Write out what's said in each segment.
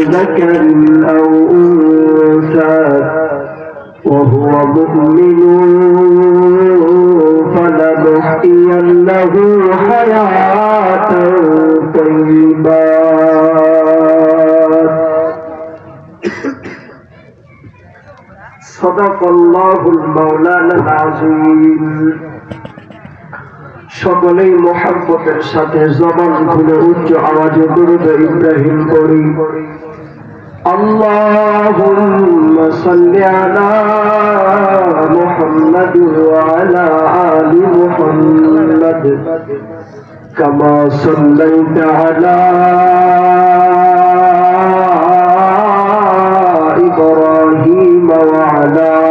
ذكر أو أنثى وهو مؤمن فلنحيينه حياة طيبة. صدق الله المولانا العظيم. সকলেই মোহাম্মতের সাথে জবান খুলে উচ্চ আওয়াজে দুরুদ ইব্রাহিম করি اللهم صل على محمد وعلى آل محمد كما صليت على إبراهيم وعلى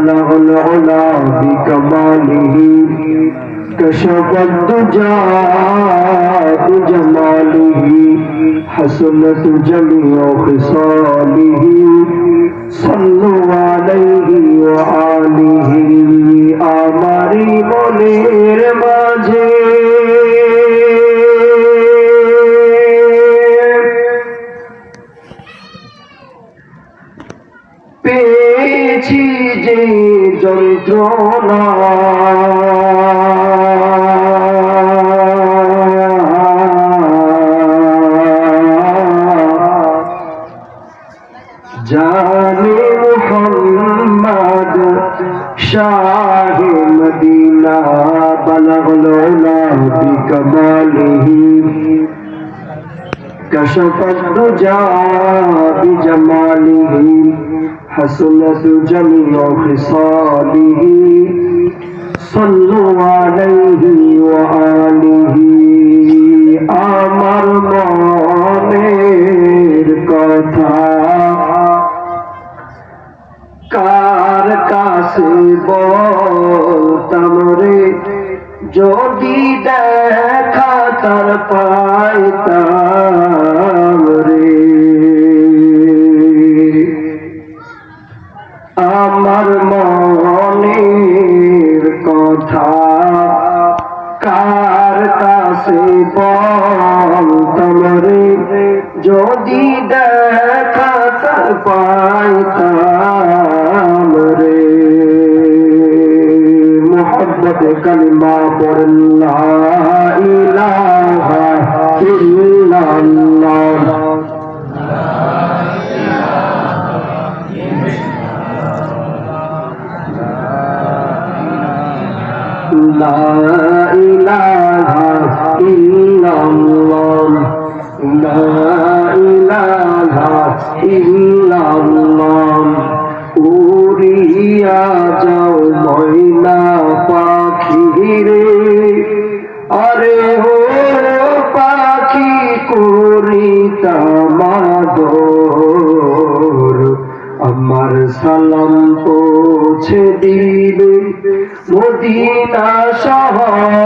بلغ العلا بكماله كشف الدجى بجماله حسنت جميع خصاله صلوا عليه وآله آماري منير ما যন্ত্রণা জানে মোহাম্মদ শাহ মদিনা বলগল বিকমালিহি كشف الدجى بجماله حسنت جميع خصاله صلوا عليه وآله আমার মনের কথা কার কাছে বলতাম রে যদি দেখা তার পাইতাম রে কাছে পমরে যদি দেখা পাইতাম রে। মোহব্বত কলমা পড়ল্লা ইলাহা ইল্লাল্লাহ। إلا الله لا إله إلا الله উড়িয়া যাও ময়না পাখি রে আরে হো পাখি করি তামাদর আমার সালাম পৌঁছে দিবে মদিনা শহর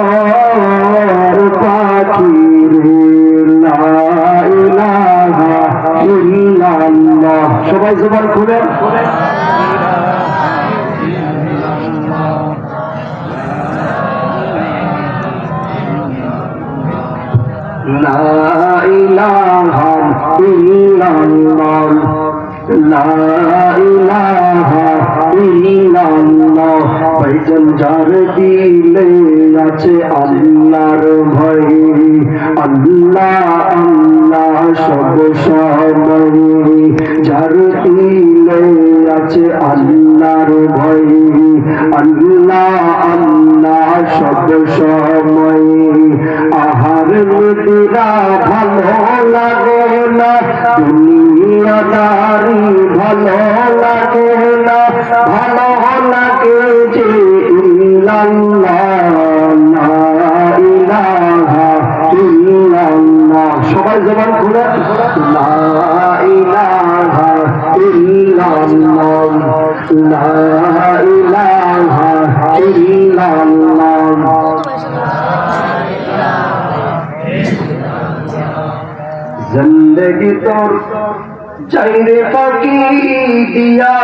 إلا الله لا إله إلا الله ভাইজান যার দিলে আছে আল্লাহর ভয় আল্লাহ আল্লাহ সব সময় যার দিলে আছে আল্লাহর ভয় আল্লাহ আল্লাহ সব সময় দিলা ভালো লাগে না দুনিয়াদারি ভালো লাগে না, ভালো লাগে যে সবাই জবান খুলে। লা ইলাহা ইল্লাল্লাহ লা ইলাহা ইল্লাল্লাহ জিন্দগি তোর চাইরে পাকি দিয়া।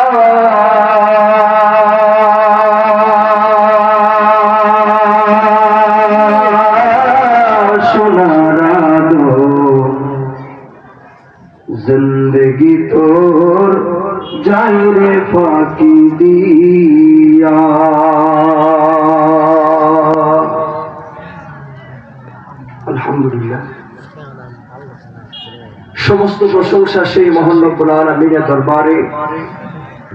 জিন্দগি তোর যাইরে ফাঁকি দিয়া। আলহামদুলিল্লাহ। সমস্ত প্রশংসা সেই মহান আলামিনের দরবারে,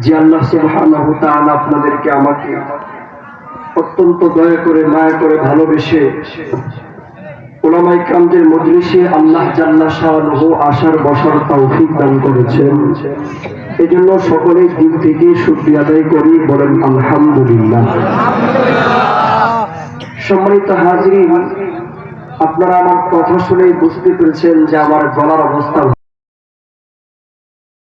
যে আল্লাহ সুবহানাহু তাআলা আপনাদেরকে আমাকে অত্যন্ত দয়া করে, মায়া করে ভালোবেসে ওলামাই কামদের মজলিসে আল্লাহ বসার তৌফিক দান করেছেন। এই জন্য সকলেই দিক থেকে আদায় করি, বলেন আলহামদুলিল্লাহ। সম্মানিত হাজরিন আপনারা আমার কথা শুনেই বুঝতে পেরেছেন যে আমার গলার অবস্থা